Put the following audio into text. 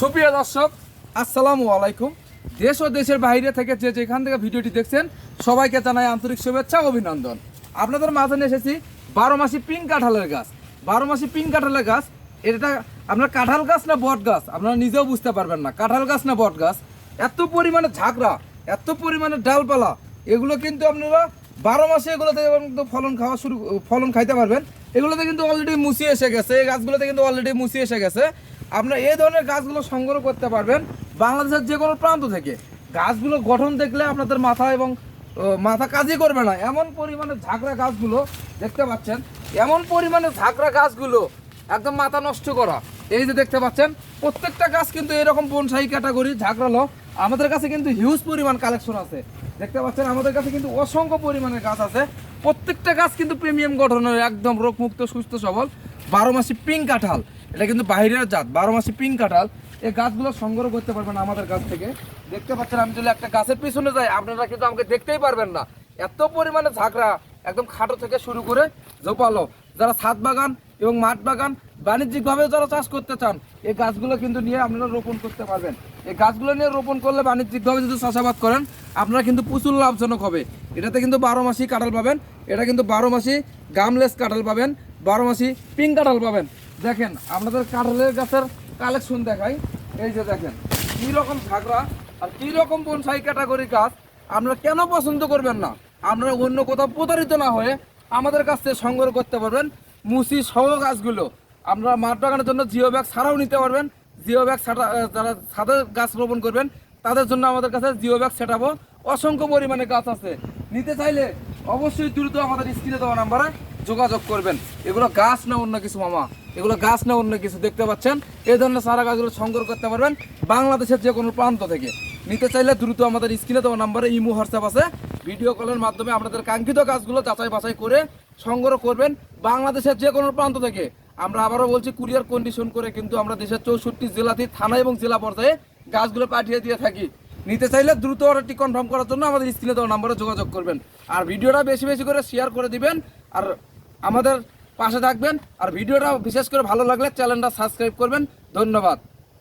সুপ্রিয় দর্শক, আসসালামু আলাইকুম। দেশ ও দেশের বাইরে থেকে যে যেখান থেকে ভিডিওটি দেখছেন, সবাইকে জানাই আন্তরিক শুভেচ্ছা অভিনন্দন। আপনাদের মাঝে এসেছি বারো মাসি পিঙ্ক কাঁঠালের গাছ। বারো মাসি পিঙ্ক কাঁঠালের গাছ, এটা আপনার কাঁঠাল গাছ না বট গাছ? আপনারা নিজেও বুঝতে পারবেন না। কাঁঠাল গাছ না বট গাছ? এত পরিমাণে ঝাঁকড়া, এত পরিমাণে ডালপালা, এগুলো কিন্তু আপনারা বারো মাসে এগুলোতে কিন্তু ফলন খাওয়া শুরু, ফলন খাইতে পারবেন। এগুলোতে কিন্তু অলরেডি মুসি এসে গেছে, এই গাছগুলোতে কিন্তু অলরেডি মুসি এসে গেছে। আপনারা এই ধরনের গাছগুলো সংগ্রহ করতে পারবেন বাংলাদেশের যে কোনো প্রান্ত থেকে। গাছগুলো গঠন দেখলে আপনাদের মাথা এবং মাথা কাজই করবে না। এমন পরিমাণে ঝাঁকড়া গাছগুলো দেখতে পাচ্ছেন, এমন পরিমাণে ঝাঁকড়া গাছগুলো একদম মাথা নষ্ট করা। এই যে দেখতে পাচ্ছেন, প্রত্যেকটা গাছ কিন্তু এরকম বনসাই ক্যাটাগরি ঝাঁকড়ালো আমাদের কাছে কিন্তু হিউজ পরিমাণ কালেকশন আছে। দেখতে পাচ্ছেন, আমাদের কাছে কিন্তু অসংখ্য পরিমাণে গাছ আছে। প্রত্যেকটা গাছ কিন্তু প্রিমিয়াম গঠনের, একদম রোগমুক্ত, সুস্থ, সবল, বারো মাসি পিঙ্ক কাঁঠাল। এটা কিন্তু বাইরের জাত, বারো মাসে পিঙ্ক কাঁঠাল। এই গাছগুলো সংগ্রহ করতে পারবেন আমাদের কাছ থেকে। দেখতে পাচ্ছেন, আমি যদি একটা গাছের পিছনে যাই, আপনারা কিন্তু আমাকে দেখতেই পারবেন না। এত পরিমাণে ঝাঁকড়া একদম খাটো থেকে শুরু করে জোপালো যারা ছাদ বাগান এবং মাঠ বাগান বাণিজ্যিকভাবে যারা চাষ করতে চান, এই গাছগুলো কিন্তু নিয়ে আপনারা রোপণ করতে পারবেন। এই গাছগুলো নিয়ে রোপণ করলে বাণিজ্যিকভাবে যদি চাষাবাদ করেন, আপনারা কিন্তু প্রচুর লাভজনক হবে। এটাতে কিন্তু বারো মাসি কাঁঠাল পাবেন, এটা কিন্তু বারো মাসি গামলেস কাঁঠাল পাবেন, বারো মাসি পিঙ্ক কাঁঠাল পাবেন। দেখেন আপনাদের কাঁঠালের গাছের কালেকশন দেখাই। এই যে দেখেন কী রকম ঝাঁকড়া আর কী রকম বনসাই ক্যাটাগরি গাছ আপনারা কেন পছন্দ করবেন না? আপনারা অন্য কোথাও প্রতারিত না হয়ে আমাদের কাছ থেকে সংগ্রহ করতে পারবেন মুসি সহ গাছগুলো। আপনারা মাঠ বাগানের জন্য জিও ব্যাগ ছাড়াও নিতে পারবেন। জিও ব্যাগ আহ, যারা ছাদে গাছ রোপণ করবেন তাদের জন্য আমাদের কাছে জিও ব্যাগ সেটাবো। অসংখ্য পরিমাণে গাছ আছে। নিতে চাইলে অবশ্যই দ্রুত আমাদের স্ক্রিনে দেওয়া নাম্বারে যোগাযোগ করবেন। এগুলো গাছ না অন্য কিছু মামা? এগুলো গাছ না অন্য কিছু, দেখতে পাচ্ছেন? এই ধরনের সারা গাছগুলো সংগ্রহ করতে পারবেন বাংলাদেশের যে কোনো প্রান্ত থেকে। নিতে চাইলে দ্রুত আমাদের স্ক্রিনে দেওয়া নাম্বারে ইমো, হোয়াটসঅ্যাপ আছে। ভিডিও কলের মাধ্যমে আপনাদের কাঙ্ক্ষিত গাছগুলো যাচাই বাছাই করে সংগ্রহ করবেন বাংলাদেশের যে কোনো প্রান্ত থেকে। আমরা আবারও বলছি, কুরিয়ার কন্ডিশন করে কিন্তু আমরা দেশের চৌষট্টি জেলাতে, থানা এবং জেলা পর্যায়ে গাছগুলো পাঠিয়ে দিয়ে থাকি। নিতে চাইলে দ্রুত অর্ডারটি কনফার্ম করার জন্য আমাদের স্ক্রিনে দেওয়া নাম্বারে যোগাযোগ করবেন। আর ভিডিওটা বেশি বেশি করে শেয়ার করে দিবেন। আর আমাদের পাশে থাকবেন। আর ভিডিওটা বিশেষ করে ভালো লাগলে চ্যানেলটা সাবস্ক্রাইব করবেন। ধন্যবাদ।